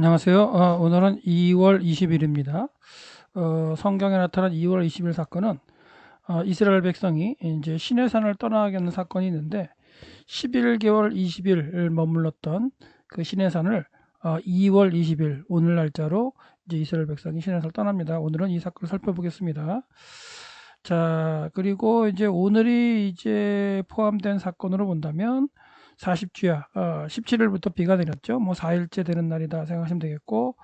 안녕하세요. 어, 오늘은 2월 20일입니다. 어, 성경에 나타난 2월 20일 사건은 어, 이스라엘 백성이 이제 시내산을 떠나가는 사건이 있는데 11개월 20일 머물렀던 그 시내산을 2월 20일 오늘 날짜로 이제 이스라엘 백성이 시내산을 떠납니다. 오늘은 이 사건을 살펴보겠습니다. 자, 그리고 이제 오늘이 이제 포함된 사건으로 본다면 40주야. 어, 17일부터 비가 내렸죠. 뭐 4일째 되는 날이다 생각하시면 되겠고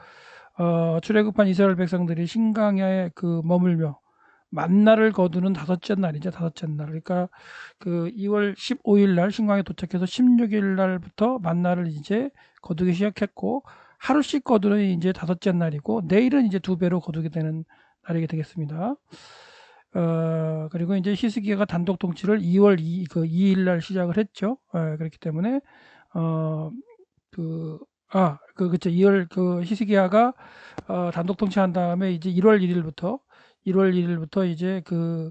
어, 출애굽한 이스라엘 백성들이 신강야에 그 머물며 만나를 거두는 다섯째 날이죠. 다섯째 날. 그러니까 그 2월 15일 날 신강에 도착해서 16일 날부터 만나를 이제 거두기 시작했고 하루씩 거두는 이제 다섯째 날이고 내일은 이제 두 배로 거두게 되는 날이게 되겠습니다. 어, 그리고 이제 히스기야가 단독 통치를 2월 2, 그 2일 날 시작을 했죠. 어, 그렇기 때문에, 어, 그, 아, 그, 그쵸. 2월, 그, 히스기야가, 어, 단독 통치한 다음에 이제 1월 1일부터, 1월 1일부터 이제 그,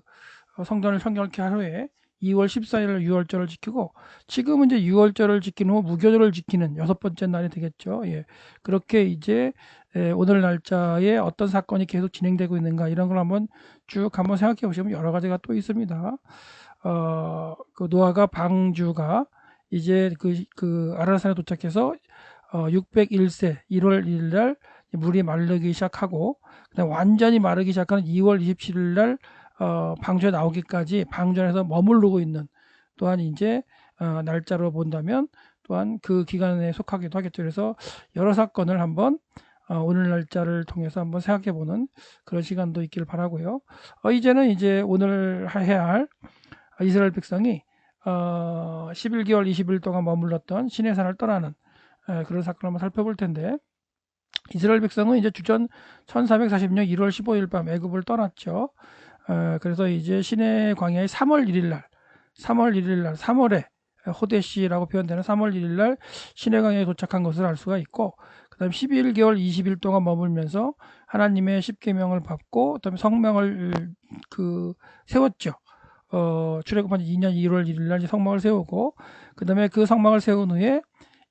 어, 성전을 성경케 한 후에 2월 14일 유월절을 지키고 지금은 이제 유월절을 지킨 후 무교절을 지키는 여섯 번째 날이 되겠죠. 예. 그렇게 이제 예, 오늘 날짜에 어떤 사건이 계속 진행되고 있는가 이런 걸 한번 쭉 한번 생각해 보시면 여러 가지가 또 있습니다. 어, 그 노아가 방주가 이제 그, 그 아라산에 도착해서 어, 601세 1월 1일 날 물이 마르기 시작하고 완전히 마르기 시작하는 2월 27일 날 어, 방주에 나오기까지 방전에서 머무르고 있는 또한 이제 어, 날짜로 본다면 또한 그 기간에 속하기도 하겠죠. 그래서 여러 사건을 한번 어, 오늘 날짜를 통해서 한번 생각해보는 그런 시간도 있기를 바라고요. 어, 이제는 이제 오늘 해야 할 이스라엘 백성이 어, 11개월 20일 동안 머물렀던 시내산을 떠나는 에, 그런 사건을 한번 살펴볼 텐데 이스라엘 백성은 이제 주전 1440년 1월 15일 밤 애굽을 떠났죠. 어, 그래서 이제 시내 광야의 3월 1일 날, 3월 1일 날, 3월에 호데시라고 표현되는 3월 1일 날 시내 광야에 도착한 것을 알 수가 있고, 그 다음 11개월 20일 동안 머물면서 하나님의 십계명을 받고, 그 다음에 성명을 그 세웠죠. 어, 출애굽한 2년 1월 1일 날 성막을 세우고, 그 다음에 그 성막을 세운 후에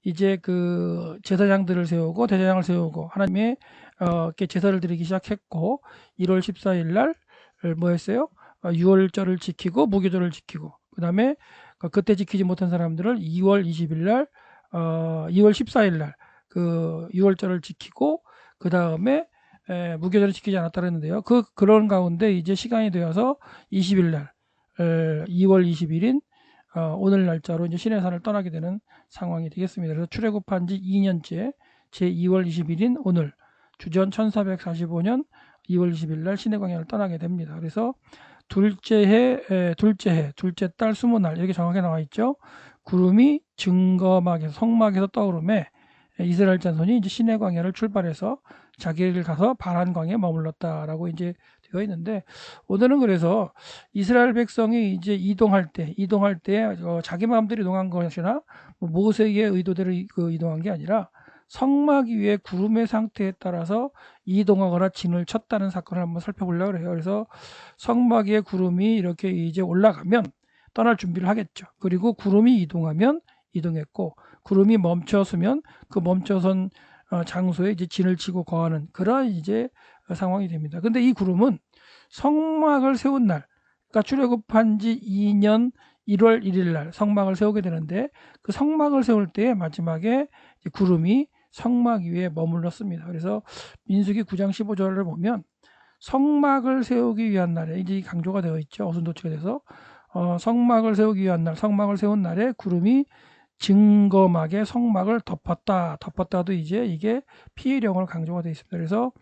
이제 그 제사장들을 세우고 대제장을 세우고 하나님의 어, 제사를 드리기 시작했고 1월 14일 날 뭐 했어요? 6월절을 어, 지키고 무교절을 지키고 그 다음에 그때 지키지 못한 사람들을 2월 20일 날 어, 2월 14일 날 그 6월절을 지키고 그 다음에 무교절을 지키지 않았다 그랬는데요. 그 그런 가운데 이제 시간이 되어서 20일 날 에, 2월 20일인 어, 오늘 날짜로 이제 신해산을 떠나게 되는 상황이 되겠습니다. 그래서 출애굽한 지 2년째 제 2월 20일인 오늘 주전 1445년 2월 20일 날 시내 광야를 떠나게 됩니다. 그래서 둘째 해, 에, 둘째 해, 둘째 달 스무 날 이렇게 정확하게 나와 있죠. 구름이 증거막에서 성막에서 떠오름에 이스라엘 자손이 이제 시내 광야를 출발해서 자기를 가서 바란 광야에 머물렀다라고 이제 되어 있는데 오늘은 그래서 이스라엘 백성이 이제 이동할 때 이동할 때 어, 자기 마음대로 이동한 것이나 뭐 모세의 의도대로 그 이동한 게 아니라 성막 위에 구름의 상태에 따라서 이동하거나 진을 쳤다는 사건을 한번 살펴보려고 해요. 그래서 성막 위에 구름이 이렇게 이제 올라가면 떠날 준비를 하겠죠. 그리고 구름이 이동하면 이동했고 구름이 멈춰서면 그 멈춰선 어, 장소에 이제 진을 치고 거하는 그런 이제 상황이 됩니다. 근데 이 구름은 성막을 세운 날, 그러니까 출애굽한 지 2년 1월 1일 날 성막을 세우게 되는데 그 성막을 세울 때 마지막에 구름이 성막 위에 머물렀습니다. 그래서 민수기 9장 15절을 보면 성막을 세우기 위한 날에 이제 강조가 되어 있죠. 어순도치가 돼서 어, 성막을 세우기 위한 날, 성막을 세운 날에 구름이 증거막에 성막을 덮었다. 덮었다도 이제 이게 피해령을 강조가 되어 있습니다. 그래서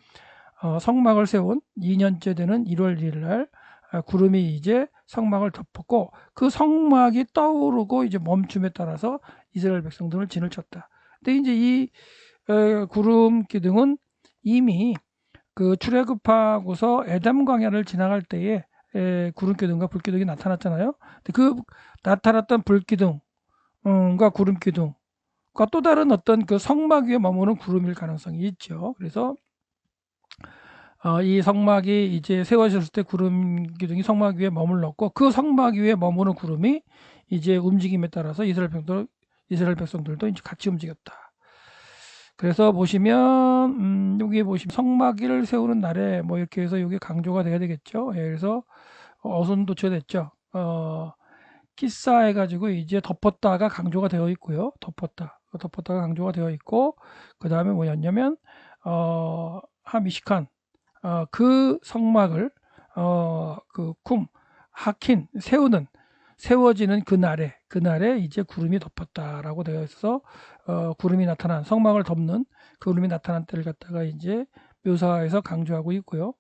어, 성막을 세운 2년째 되는 1월 1일 날 어, 구름이 이제 성막을 덮었고 그 성막이 떠오르고 이제 멈춤에 따라서 이스라엘 백성들을 진을 쳤다. 근데 이제 이 구름 기둥은 이미 그 출애굽하고서 에담 광야를 지나갈 때에 구름 기둥과 불 기둥이 나타났잖아요. 그 나타났던 불 기둥 과 구름 기둥과 또 다른 어떤 그 성막 위에 머무는 구름일 가능성이 있죠. 그래서 어, 이 성막이 이제 세워졌을 때 구름 기둥이 성막 위에 머물렀고 그 성막 위에 머무는 구름이 이제 움직임에 따라서 이스라엘 백성들 이스라엘 백성들도 이제 같이 움직였다. 그래서 보시면 음, 여기 보시면 성막을 세우는 날에 뭐 이렇게 해서 여기 강조가 돼야 되겠죠. 예, 그래서 어순 도처 됐죠. 어, 키사 해가지고 이제 덮었다가 강조가 되어 있고요. 덮었다, 덮었다가 강조가 되어 있고 그 다음에 뭐였냐면 어, 하미시칸 어, 그 성막을 어, 그쿰 하킨 세우는 세워지는 그날에 그날에 이제 구름이 덮었다라고 되어 있어서 어, 구름이 나타난 성막을 덮는 그 구름이 나타난 때를 갖다가 이제 묘사해서 강조하고 있고요.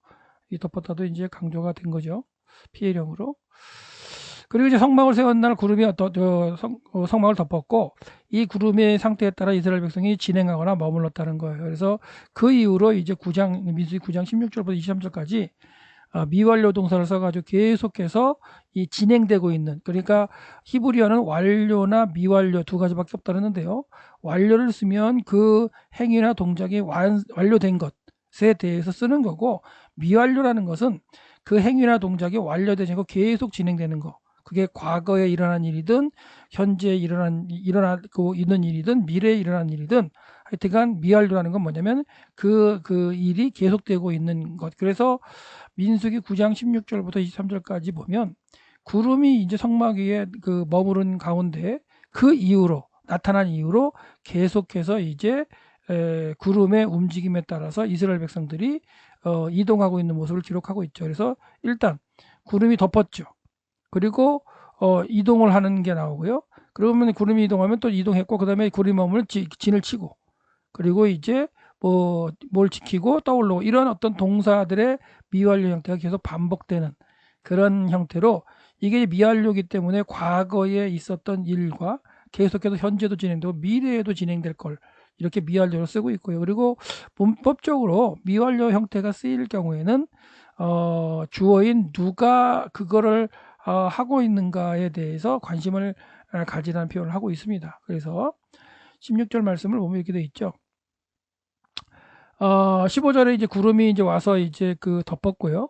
이 덮었다도 이제 강조가 된 거죠. 피해령으로. 그리고 이제 성막을 세운 날 구름이 어떤 성, 어, 성막을 덮었고 이 구름의 상태에 따라 이스라엘 백성이 진행하거나 머물렀다는 거예요. 그래서 그 이후로 이제 9장 민수기 9장 16절부터 23절까지 어, 미완료 동사를 써가지고 계속해서 이 진행되고 있는 그러니까 히브리어는 완료나 미완료 두 가지밖에 없다는데요. 완료를 쓰면 그 행위나 동작이 완, 완료된 것에 대해서 쓰는 거고 미완료라는 것은 그 행위나 동작이 완료되지 않고 계속 진행되는 거. 그게 과거에 일어난 일이든 현재 일어난 일어나고 있는 일이든 미래에 일어난 일이든 하여튼간 미완료라는 건 뭐냐면 그그 그 일이 계속되고 있는 것. 그래서 민수기 9장 16절부터 23절까지 보면 구름이 이제 성막 위에 그 머무른 가운데 그 이후로 나타난 이후로 계속해서 이제 에, 구름의 움직임에 따라서 이스라엘 백성들이 어, 이동하고 있는 모습을 기록하고 있죠. 그래서 일단 구름이 덮었죠. 그리고 어, 이동을 하는 게 나오고요. 그러면 구름이 이동하면 또 이동했고 그다음에 구름이 머무는 진을 치고 그리고 이제 뭐 뭘 지키고 떠올르고 이런 어떤 동사들의 미완료 형태가 계속 반복되는 그런 형태로 이게 미완료이기 때문에 과거에 있었던 일과 계속해서 현재도 진행되고 미래에도 진행될 걸 이렇게 미완료로 쓰고 있고요. 그리고 문법적으로 미완료 형태가 쓰일 경우에는 어, 주어인 누가 그거를 어, 하고 있는가에 대해서 관심을 가지라는 표현을 하고 있습니다. 그래서 16절 말씀을 보면 이렇게 되어 있죠. 어, 15절에 이제 구름이 이제 와서 이제 그 덮었고요.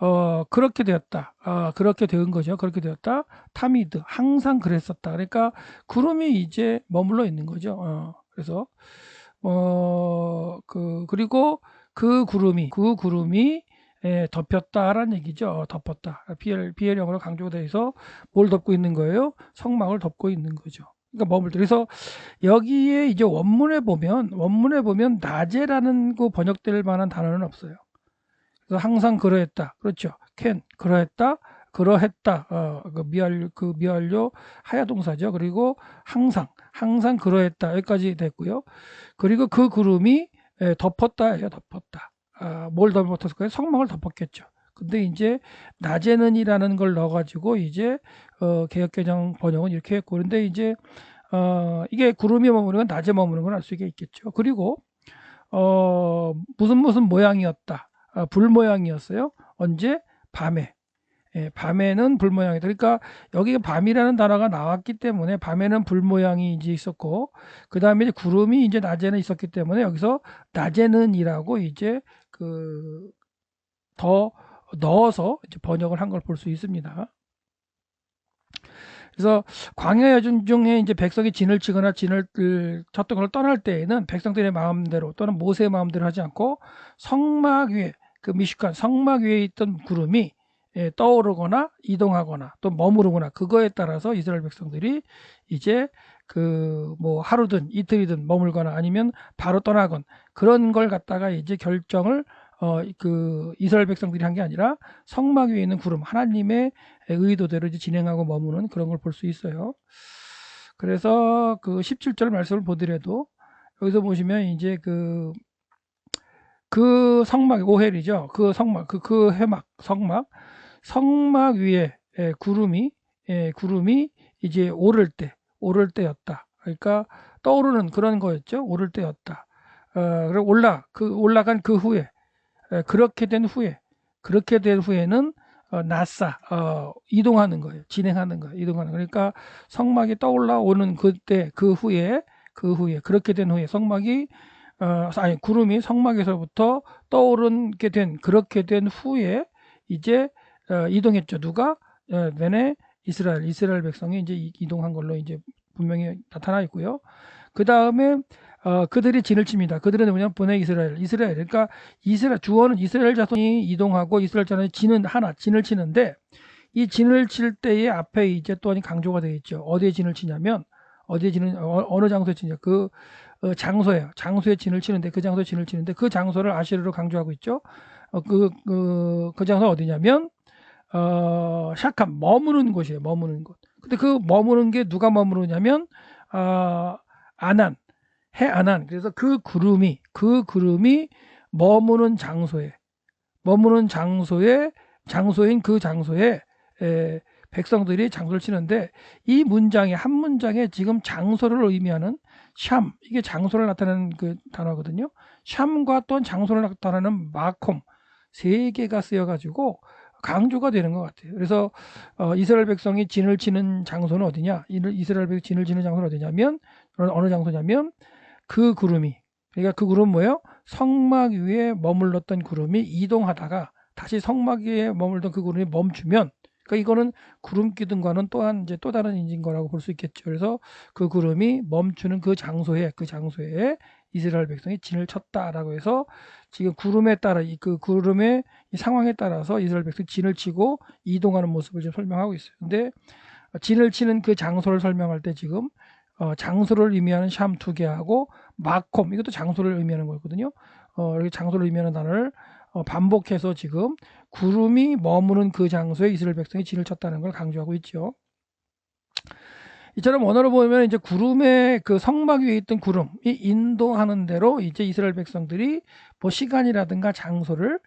어, 그렇게 되었다. 어, 그렇게 된 거죠. 그렇게 되었다. 타미드. 항상 그랬었다. 그러니까 구름이 이제 머물러 있는 거죠. 어, 그래서, 어, 그, 그리고 그 구름이, 그 구름이 예, 덮였다라는 얘기죠. 어, 덮었다. 비엘, 비엘형으로 강조가 돼서 뭘 덮고 있는 거예요? 성막을 덮고 있는 거죠. 그러니까 머물들. 그래서 여기에 이제 원문에 보면 원문에 보면 낮에라는 그 번역될 만한 단어는 없어요. 그래서 항상 그러했다. 그렇죠. 캔 그러했다. 그러했다. 어, 그 미완료 그 미완료 하야 동사죠. 그리고 항상 항상 그러했다. 여기까지 됐고요. 그리고 그 구름이 예, 덮었다예요. 덮었다. 아, 뭘 덮었을까요? 성막을 덮었겠죠. 근데 이제 낮에는이라는 걸 넣어가지고 이제 어, 개혁개정 번역은 이렇게 했고 그런데 이제 어, 이게 구름이 머무는 건 낮에 머무는 수가 있겠죠. 그리고 어, 무슨 무슨 모양이었다. 아, 불 모양이었어요. 언제? 밤에. 예, 밤에는 불 모양이다. 그러니까 여기 밤이라는 단어가 나왔기 때문에 밤에는 불 모양이 이제 있었고 그 다음에 구름이 이제 낮에는 있었기 때문에 여기서 낮에는이라고 이제 그 더 넣어서 번역을 한 걸 볼 수 있습니다. 그래서 광야 여정 중에 이제 백성이 진을 치거나 진을 쳤던 걸 떠날 때에는 백성들의 마음대로 또는 모세의 마음대로 하지 않고 성막 위에 그 미식관 성막 위에 있던 구름이 예, 떠오르거나 이동하거나 또 머무르거나 그거에 따라서 이스라엘 백성들이 이제 그 뭐 하루든 이틀이든 머물거나 아니면 바로 떠나건 그런 걸 갖다가 이제 결정을 어, 그 이스라엘 백성들이 한 게 아니라 성막 위에 있는 구름 하나님의 의도대로 이제 진행하고 머무는 그런 걸 볼 수 있어요. 그래서 그 17절 말씀을 보더라도 여기서 보시면 이제 그, 그 성막, 오헬이죠. 그 성막, 그, 그 해막, 성막, 성막 위에 예, 구름이, 예, 구름이 이제 오를 때, 오를 때였다. 그러니까 떠오르는 그런 거였죠. 오를 때였다. 어, 올라, 그 올라간 그 후에 그렇게 된 후에 그렇게 된 후에는 어, 나사 어, 이동하는 거예요. 진행하는 거예요. 이동하는 거예요. 그러니까 성막이 떠올라오는 그때 그 후에 그 후에 그렇게 된 후에 성막이 어, 아니 구름이 성막에서부터 떠오르게 된 그렇게 된 후에 이제 어, 이동했죠. 누가 어, 내내 이스라엘 이스라엘 백성이 이제 이동한 걸로 이제 분명히 나타나 있고요. 그 다음에 어, 그들이 진을 칩니다. 그들은 누구냐? 보내 이스라엘. 이스라엘. 그러니까 이스라엘 주어는 이스라엘 자손이 이동하고 이스라엘 자손이 진은 하나 진을 치는데 이 진을 칠 때에 앞에 이제 또한 강조가 되어 있죠. 어디에 진을 치냐면 어디에 진을 어, 느 장소에 치냐 그 어, 장소예요. 장소에 진을 치는데 그 장소에 진을 치는데 그 장소를 아시르로 강조하고 있죠. 어, 그, 그, 그 장소 어디냐면 어, 샤캄 머무는 곳이에요. 머무는 곳. 근데 그 머무는 게 누가 머무르냐면 어, 아난 해 안한 그래서 그 구름이 그 구름이 머무는 장소에 머무는 장소에 장소인 그 장소에 에, 백성들이 장소를 치는데 이 문장에 한 문장에 지금 장소를 의미하는 샴 이게 장소를 나타내는 그 단어거든요. 샴과 또한 장소를 나타내는 마콤 세 개가 쓰여가지고 강조가 되는 것 같아요. 그래서 어, 이스라엘 백성이 진을 치는 장소는 어디냐? 이스라엘 백성 진을 치는 장소는 어디냐면 어느 장소냐면 그 구름이 그러니까 그 구름 뭐예요? 성막 위에 머물렀던 구름이 이동하다가 다시 성막 위에 머물던 그 구름이 멈추면 그러니까 이거는 구름 기둥과는 또한 이제 또 다른 인진 거라고 볼 수 있겠죠. 그래서 그 구름이 멈추는 그 장소에 그 장소에 이스라엘 백성이 진을 쳤다라고 해서 지금 구름에 따라 이 그 구름의 이 상황에 따라서 이스라엘 백성이 진을 치고 이동하는 모습을 지금 설명하고 있어요. 근데 진을 치는 그 장소를 설명할 때 지금 어, 장소를 의미하는 샴 두 개하고 마콤 이것도 장소를 의미하는 거거든요. 어, 이렇게 장소를 의미하는 단어를 어, 반복해서 지금 구름이 머무는 그 장소에 이스라엘 백성이 진을 쳤다는 걸 강조하고 있죠. 이처럼 원어로 보면 이제 구름의 그 성막 위에 있던 구름이 인도하는 대로 이제 이스라엘 백성들이 뭐 시간이라든가 장소를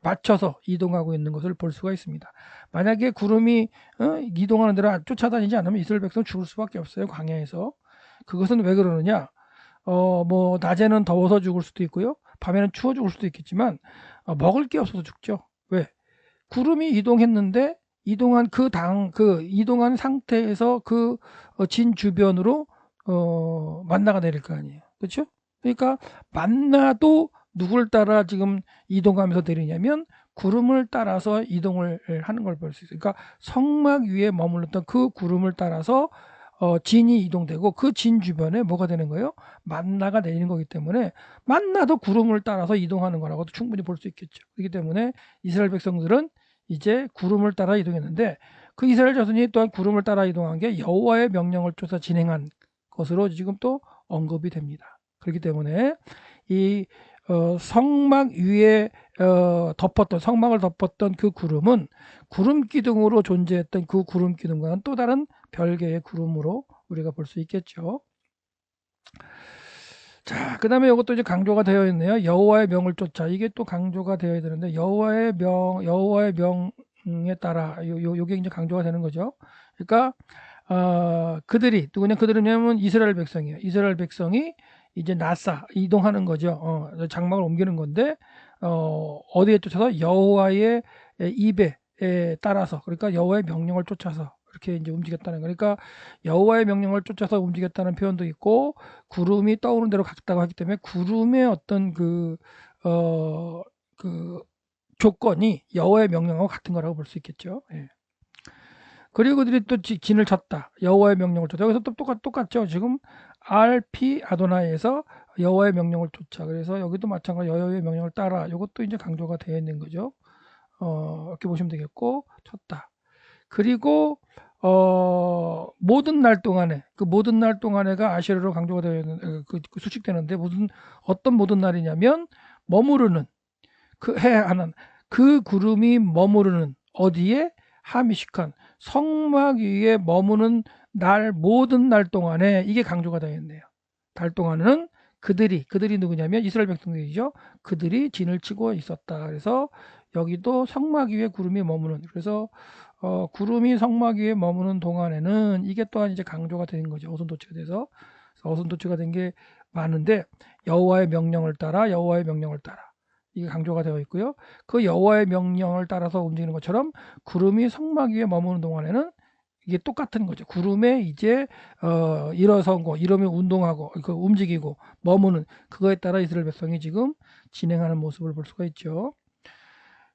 맞춰서 이동하고 있는 것을 볼 수가 있습니다. 만약에 구름이 어, 이동하는 대로 쫓아다니지 않으면 이스라엘 백성 죽을 수밖에 없어요. 광야에서. 그것은 왜 그러느냐? 어, 뭐 낮에는 더워서 죽을 수도 있고요. 밤에는 추워 죽을 수도 있겠지만 어, 먹을 게 없어서 죽죠. 왜? 구름이 이동했는데 이동한 그 당, 그 이동한 상태에서 그진 어, 주변으로 어, 만나가 내릴 거 아니에요. 그렇죠? 그러니까 만나도 누굴 따라 지금 이동하면서 내리냐면 구름을 따라서 이동을 하는 걸 볼 수 있어요. 그러니까 성막 위에 머물렀던 그 구름을 따라서 어, 진이 이동되고 그 진 주변에 뭐가 되는 거예요? 만나가 내리는 거기 때문에 만나도 구름을 따라서 이동하는 거라고도 충분히 볼 수 있겠죠. 그렇기 때문에 이스라엘 백성들은 이제 구름을 따라 이동했는데 그 이스라엘 자손이 또한 구름을 따라 이동한 게 여호와의 명령을 쫓아 진행한 것으로 지금 또 언급이 됩니다. 그렇기 때문에 이 어, 성막 위에 어, 덮었던 성막을 덮었던 그 구름은 구름 기둥으로 존재했던 그 구름 기둥과는 또 다른 별개의 구름으로 우리가 볼 수 있겠죠. 자, 그 다음에 이것도 이제 강조가 되어 있네요. 여호와의 명을 쫓아. 이게 또 강조가 되어야 되는데, 여호와의 명, 여호와의 명에 따라, 요, 요, 요게 이제 강조가 되는 거죠. 그러니까, 어, 그들이, 누구냐, 그들은 이스라엘 백성이에요. 이스라엘 백성이 이제 나사, 이동하는 거죠. 어, 장막을 옮기는 건데, 어, 어디에 쫓아서? 여호와의 입에 따라서, 그러니까 여호와의 명령을 쫓아서, 그렇게 이제 움직였다는 거니까 그러니까 여호와의 명령을 쫓아서 움직였다는 표현도 있고 구름이 떠오르는 대로 갔다고 하기 때문에 구름의 어떤 그 어, 그 조건이 여호와의 명령하고 같은 거라고 볼 수 있겠죠. 예. 그리고 그들이 또 진을 쳤다. 여호와의 명령을 쫓아. 여기서 또 똑같, 똑같죠. 지금 RP 아도나에서 여호와의 명령을 쫓아. 그래서 여기도 마찬가지 여호와의 명령을 따라. 이것도 이제 강조가 되어 있는 거죠. 어, 이렇게 보시면 되겠고 쳤다. 그리고 어, 모든 날 동안에 그 모든 날 동안에가 아시르로 강조가 되어 어, 그, 그 수식되는데 무슨 어떤 모든 날이냐면 머무르는 그 해 하는 그 구름이 머무르는 어디에 하미시칸 성막 위에 머무는 날 모든 날 동안에 이게 강조가 되어 있네요. 달 동안은 그들이 그들이 누구냐면 이스라엘 백성들이죠. 그들이 진을 치고 있었다. 그래서 여기도 성막 위에 구름이 머무는 그래서 어, 구름이 성막 위에 머무는 동안에는 이게 또한 이제 강조가 되는 거죠. 어선도치가 돼서 어선도치가 된 게 많은데 여호와의 명령을 따라 여호와의 명령을 따라 이게 강조가 되어 있고요. 그 여호와의 명령을 따라서 움직이는 것처럼 구름이 성막 위에 머무는 동안에는 이게 똑같은 거죠. 구름에 이제 어, 일어서고 이러면 운동하고 그 움직이고 머무는 그거에 따라 이스라엘 백성이 지금 진행하는 모습을 볼 수가 있죠.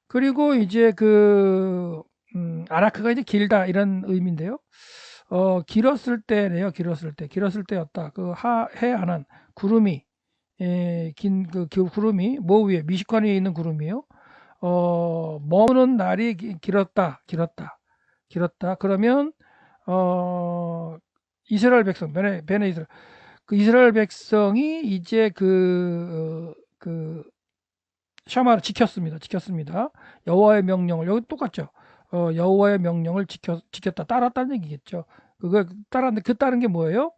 그리고 이제 그 음, 아라크가 이제 길다 이런 의미인데요. 어, 길었을 때래요. 길었을 때. 길었을 때였다. 그 하, 해 안한 구름이 예, 긴그 구름이 뭐 위에 미식관 위에 있는 구름이요. 어, 머무는 날이 기- 길었다. 길었다. 길었다. 그러면 어, 이스라엘 백성 베네 베네 이스라엘 그 이스라엘 백성이 이제 그, 어, 그, 샤마를 지켰습니다. 지켰습니다. 여호와의 명령을, 여기 똑같죠. 어, 여호와의 명령을 지켜, 지켰다. 따랐다는 얘기겠죠. 그거 따랐는데 그 따른 게 뭐예요?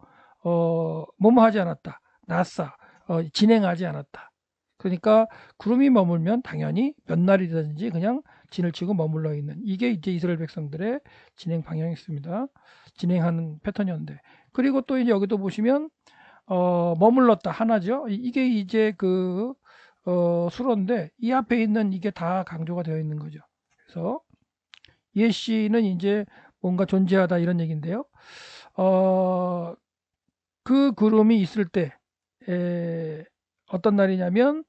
어, 뭐뭐 하지 않았다. 나싸. 어, 진행하지 않았다. 그러니까 구름이 머물면 당연히 몇 날이든지 그냥 진을 치고 머물러 있는 이게 이제 이스라엘 백성들의 진행 방향이었습니다. 진행하는 패턴이었는데 그리고 또 이제 여기도 보시면 어, 머물렀다 하나죠. 이- 이게 이제 그 어, 수로인데 이 앞에 있는 이게 다 강조가 되어 있는 거죠. 그래서 예시는 이제 뭔가 존재하다 이런 얘기인데요. 어, 그 구름이 있을 때 에, 어떤 날이냐면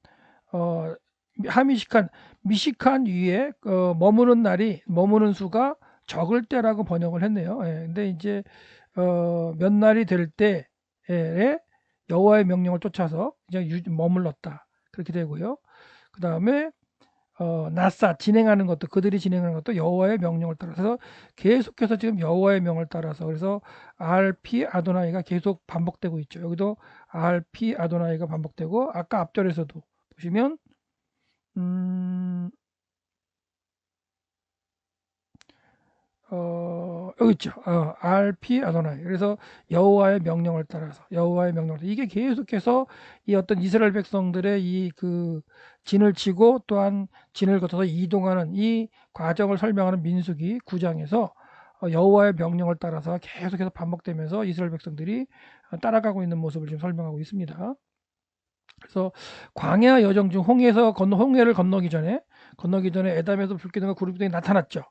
어, 하미식한 미식한 위에 어, 머무는 날이 머무는 수가 적을 때라고 번역을 했네요. 예, 근데 이제 어, 몇 날이 될 때에 여호와의 명령을 쫓아서 그냥 유, 머물렀다 그렇게 되고요. 그 다음에 어, 나사 진행하는 것도 그들이 진행하는 것도 여호와의 명령을 따라서 계속해서 지금 여호와의 명을 따라서 그래서 RP 아도나이가 계속 반복되고 있죠. 여기도 RP 아도나이가 반복되고 아까 앞절에서도 보시면 음, 어, 여기 있죠. 어, RP 아도나이. 그래서 여호와의 명령을 따라서 여호와의 명령을 이게 계속해서 이 어떤 이스라엘 백성들의 이 그 진을 치고 또한 진을 거쳐서 이동하는 이 과정을 설명하는 민수기 9장에서 어, 여호와의 명령을 따라서 계속해서 반복되면서 이스라엘 백성들이 따라가고 있는 모습을 지금 설명하고 있습니다. 그래서 광야 여정 중 홍해에서 건너 홍해를 건너기 전에 건너기 전에 에담에서 불기둥과 구름기둥이 나타났죠.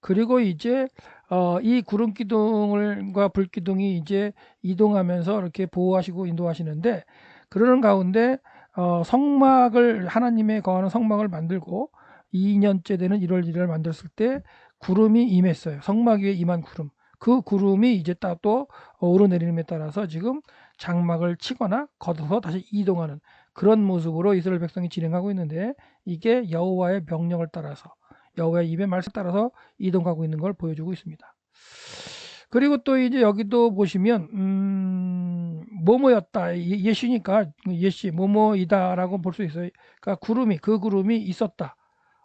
그리고 이제 어, 이 구름 기둥과 불 기둥이 이제 이동하면서 이렇게 보호하시고 인도하시는데 그러는 가운데 어, 성막을 하나님의 거하는 성막을 만들고 2년째 되는 1월 1일 만들었을 때 구름이 임했어요. 성막 위에 임한 구름. 그 구름이 이제 또 오르내림에 따라서 지금 장막을 치거나 걷어서 다시 이동하는 그런 모습으로 이스라엘 백성이 진행하고 있는데 이게 여호와의 명령을 따라서 여호와의 입의 말씀 따라서 이동하고 있는 걸 보여주고 있습니다. 그리고 또 이제 여기도 보시면 음, 뭐뭐였다 예- 예시니까 예시 뭐뭐이다라고 볼 수 있어요. 그러니까 구름이 그 구름이 있었다.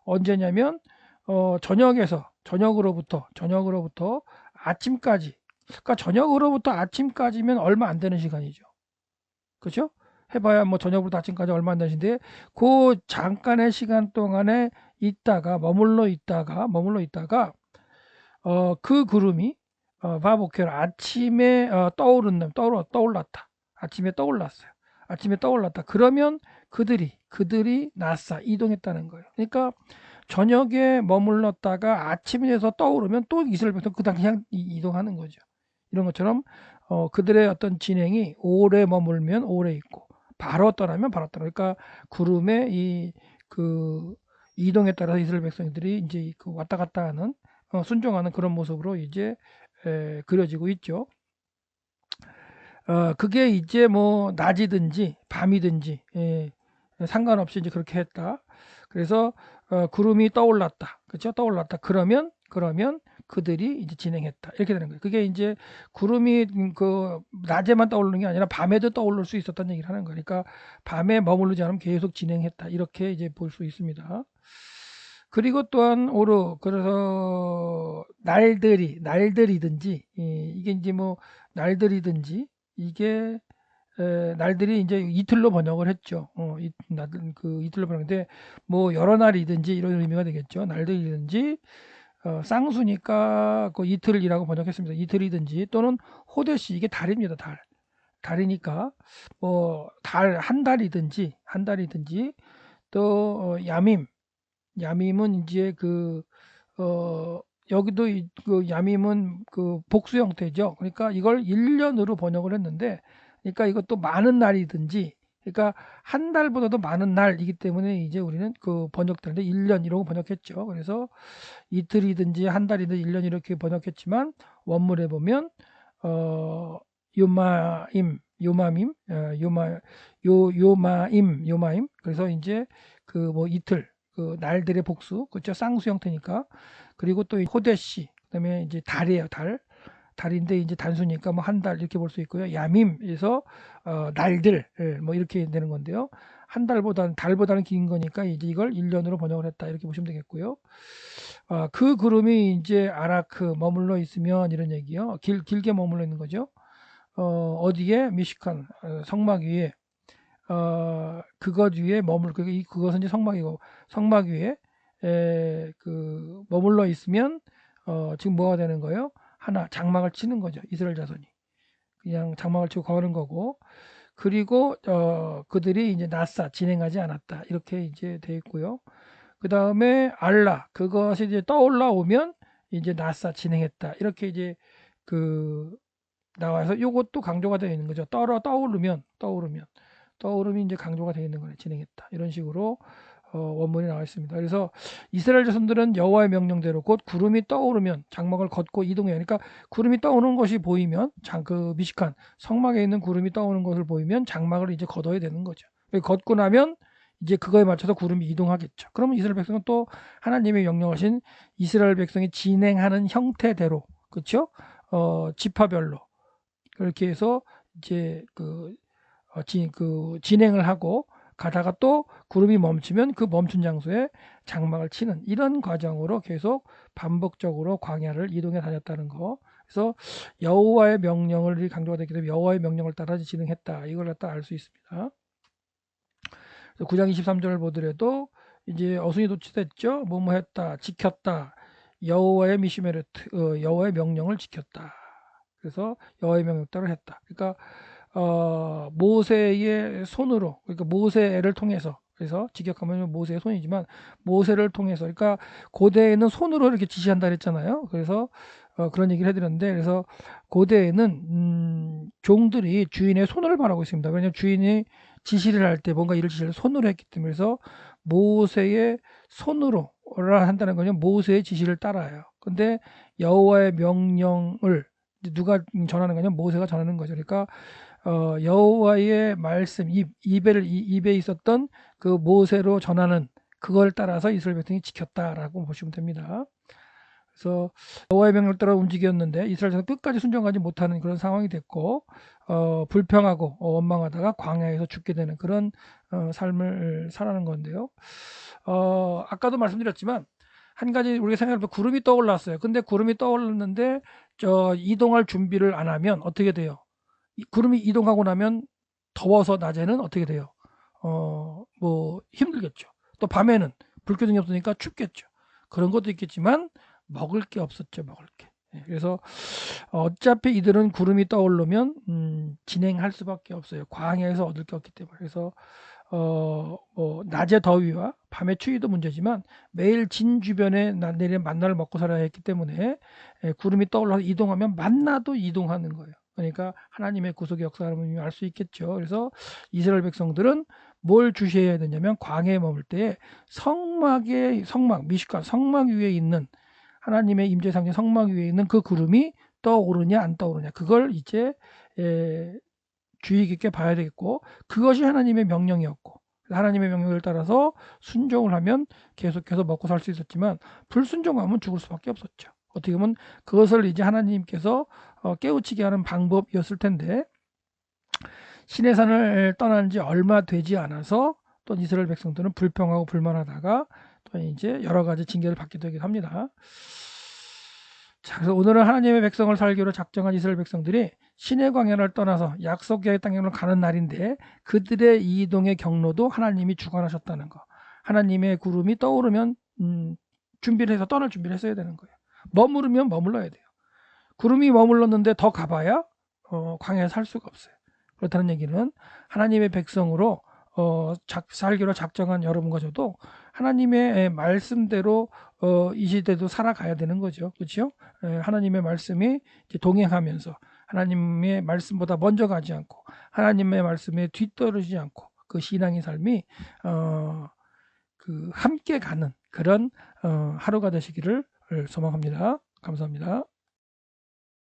언제냐면 어, 저녁에서 저녁으로부터 저녁으로부터 아침까지 그러니까 저녁으로부터 아침까지면 얼마 안 되는 시간이죠. 그렇죠? 해봐야 뭐 저녁부터 아침까지 얼마 안 되는데 그 잠깐의 시간 동안에 있다가 머물러 있다가 머물러 있다가 어, 그 구름이 어, 바보케로 아침에 어, 떠오른 떠올라 떠올랐다. 아침에 떠올랐어요. 아침에 떠올랐다. 그러면 그들이 그들이 나사 이동했다는 거예요. 그러니까 저녁에 머물렀다가 아침이 돼서 떠오르면 또 이스라엘 백성 그다음 그냥 이동하는 거죠. 이런 것처럼 어, 그들의 어떤 진행이 오래 머물면 오래 있고 바로 떠나면 바로 떠나. 그러니까 구름의 이 그 이동에 따라서 이스라엘 백성들이 이제 그 왔다 갔다 하는 어, 순종하는 그런 모습으로 이제 에, 그려지고 있죠. 어, 그게 이제 뭐 낮이든지 밤이든지 예, 상관없이 이제 그렇게 했다. 그래서 어, 구름이 떠올랐다. 그렇죠? 떠올랐다. 그러면 그러면 그들이 이제 진행했다. 이렇게 되는 거예요. 그게 이제 구름이 그 낮에만 떠오르는 게 아니라 밤에도 떠오를 수 있었다는 얘기를 하는 거니까 밤에 머무르지 않으면 계속 진행했다. 이렇게 이제 볼 수 있습니다. 그리고 또한 오르 그래서 날들이 날들이든지 예, 이게 이제 뭐 날들이든지 이게 에, 날들이 이제 이틀로 번역을 했죠. 어, 이, 날, 그 이틀로 번역인데 뭐 여러 날이든지 이런 의미가 되겠죠. 날들이든지 어, 쌍수니까 그 이틀이라고 번역했습니다. 이틀이든지 또는 호데시 이게 달입니다. 달 달이니까 뭐 달 한 달이든지 한 달이든지 또 어, 야밈 야밈은 이제 그 어, 여기도 이, 그 야밈은 그 복수 형태죠. 그러니까 이걸 1년으로 번역을 했는데 그러니까 이것도 많은 날이든지 그러니까 한 달보다도 많은 날이기 때문에 이제 우리는 그 번역되는데 1년 이라고 번역했죠. 그래서 이틀이든지 한 달이든지 1년 이렇게 번역했지만 원문에 보면 어, 요마임, 요마밈, 어, 요마, 요, 요마임, 요마임. 그래서 이제 그 뭐 이틀, 그 날들의 복수, 그렇죠? 쌍수 형태니까. 그리고 또 호데시, 그다음에 이제 달이에요, 달. 달인데 이제 단수니까 뭐 한 달 이렇게 볼 수 있고요. 야밈에서 어, 날들 예, 뭐 이렇게 되는 건데요. 한 달보다는 달보다는 긴 거니까 이제 이걸 1년으로 번역을 했다 이렇게 보시면 되겠고요. 어, 그 구름이 이제 아라크 머물러 있으면 이런 얘기요. 길 길게 머물러 있는 거죠. 어, 어디에 미시칸 어, 성막 위에 어, 그것 위에 머물 그 그것은 이제 성막이고 성막 위에 에, 그 머물러 있으면 어, 지금 뭐가 되는 거예요? 하나 장막을 치는 거죠. 이스라엘 자손이. 그냥 장막을 치고 거는 거고 그리고 어, 그들이 이제 나사 진행하지 않았다. 이렇게 이제 돼 있고요. 그 다음에 알라 그것이 이제 떠올라오면 이제 나사 진행했다. 이렇게 이제 그 나와서 요것도 강조가 되어 있는 거죠. 떠러 떠오르면 떠오르면 떠오름이 이제 강조가 되어 있는 거네. 진행했다. 이런 식으로 어, 원문이 나와 있습니다. 그래서 이스라엘 자손들은 여호와의 명령대로 곧 구름이 떠오르면 장막을 걷고 이동해요. 그러니까 구름이 떠오르는 것이 보이면 장 그 미식한 성막에 있는 구름이 떠오르는 것을 보이면 장막을 이제 걷어야 되는 거죠. 걷고 나면 이제 그거에 맞춰서 구름이 이동하겠죠. 그러면 이스라엘 백성은 또 하나님의 명령하신 이스라엘 백성이 진행하는 형태대로 그렇죠? 어, 지파별로 그렇게 해서 이제 그, 어, 지, 그 진행을 하고 가다가 또 구름이 멈추면 그 멈춘 장소에 장막을 치는 이런 과정으로 계속 반복적으로 광야를 이동해 다녔다는 거. 그래서 여호와의 명령을 강조가 됐기 때문에 여호와의 명령을 따라 진행했다. 이걸 갖다 알 수 있습니다. 9장 23절을 보더라도 이제 어순이 도치됐죠. 뭐뭐 했다, 지켰다. 여호와의 미시메르트, 어, 여호와의 명령을 지켰다. 그래서 여호와의 명령 따라 했다. 그러니까 어, 모세의 손으로 그러니까 모세를 통해서 그래서 직역하면 모세의 손이지만 모세를 통해서 그러니까 고대에는 손으로 이렇게 지시한다 그랬잖아요. 그래서 어, 그런 얘기를 해드렸는데 그래서 고대에는 음, 종들이 주인의 손을 바라고 있습니다. 왜냐하면 주인이 지시를 할 때 뭔가 일을 지시를 손으로 했기 때문에 그래서 모세의 손으로 한다는 거는 모세의 지시를 따라요. 근데 여호와의 명령을 누가 전하는 거냐 모세가 전하는 거죠. 그러니까 어, 여호와의 말씀 입, 입에 입에 있었던 그 모세로 전하는 그걸 따라서 이스라엘 백성이 지켰다라고 보시면 됩니다. 그래서 여호와의 명령을 따라 움직였는데 이스라엘 백성 끝까지 순종하지 못하는 그런 상황이 됐고 어, 불평하고 어, 원망하다가 광야에서 죽게 되는 그런 어, 삶을 살아는 건데요. 어, 아까도 말씀드렸지만 한 가지 우리가 생각해보면 구름이 떠올랐어요. 근데 구름이 떠올랐는데 저 이동할 준비를 안 하면 어떻게 돼요? 구름이 이동하고 나면 더워서 낮에는 어떻게 돼요? 어, 뭐 힘들겠죠. 또 밤에는 불교등이 없으니까 춥겠죠. 그런 것도 있겠지만 먹을 게 없었죠. 먹을 게. 예, 그래서 어차피 이들은 구름이 떠오르면 음, 진행할 수밖에 없어요. 광야에서 얻을 게 없기 때문에. 그래서 어, 뭐 낮의 더위와 밤의 추위도 문제지만 매일 진 주변에 내리는 만나를 먹고 살아야 했기 때문에 예, 구름이 떠올라서 이동하면 만나도 이동하는 거예요. 그러니까 하나님의 구속의 역사를 알수 있겠죠. 그래서 이스라엘 백성들은 뭘 주셔야 되냐면 광해에 머물 때 성막의 성막 미식과 성막 위에 있는 하나님의 임재 상징 성막 위에 있는 그 구름이 떠오르냐 안 떠오르냐 그걸 이제 에, 주의 깊게 봐야 되겠고 그것이 하나님의 명령이었고 하나님의 명령을 따라서 순종을 하면 계속해서 먹고 살 수 있었지만 불순종하면 죽을 수밖에 없었죠. 어떻게 보면 그것을 이제 하나님께서 어, 깨우치게 하는 방법이었을 텐데 신의 산을 떠난 지 얼마 되지 않아서 또 이스라엘 백성들은 불평하고 불만하다가 또 이제 여러 가지 징계를 받게 되긴 합니다. 자, 그래서 오늘은 하나님의 백성을 살기로 작정한 이스라엘 백성들이 신의 광야를 떠나서 약속의 땅으로 가는 날인데 그들의 이동의 경로도 하나님이 주관하셨다는 거. 하나님의 구름이 떠오르면 음, 준비를 해서 떠날 준비를 했어야 되는 거예요. 머무르면 머물러야 돼요. 구름이 머물렀는데 더 가봐야 어, 광야에 살 수가 없어요. 그렇다는 얘기는 하나님의 백성으로 어, 작, 살기로 작정한 여러분과 저도 하나님의 말씀대로 어, 이 시대도 살아가야 되는 거죠. 그렇죠? 에, 하나님의 말씀이 동행하면서 하나님의 말씀보다 먼저 가지 않고 하나님의 말씀에 뒤떨어지지 않고 그 신앙의 삶이 어, 그 함께 가는 그런 어, 하루가 되시기를 소망합니다. 감사합니다.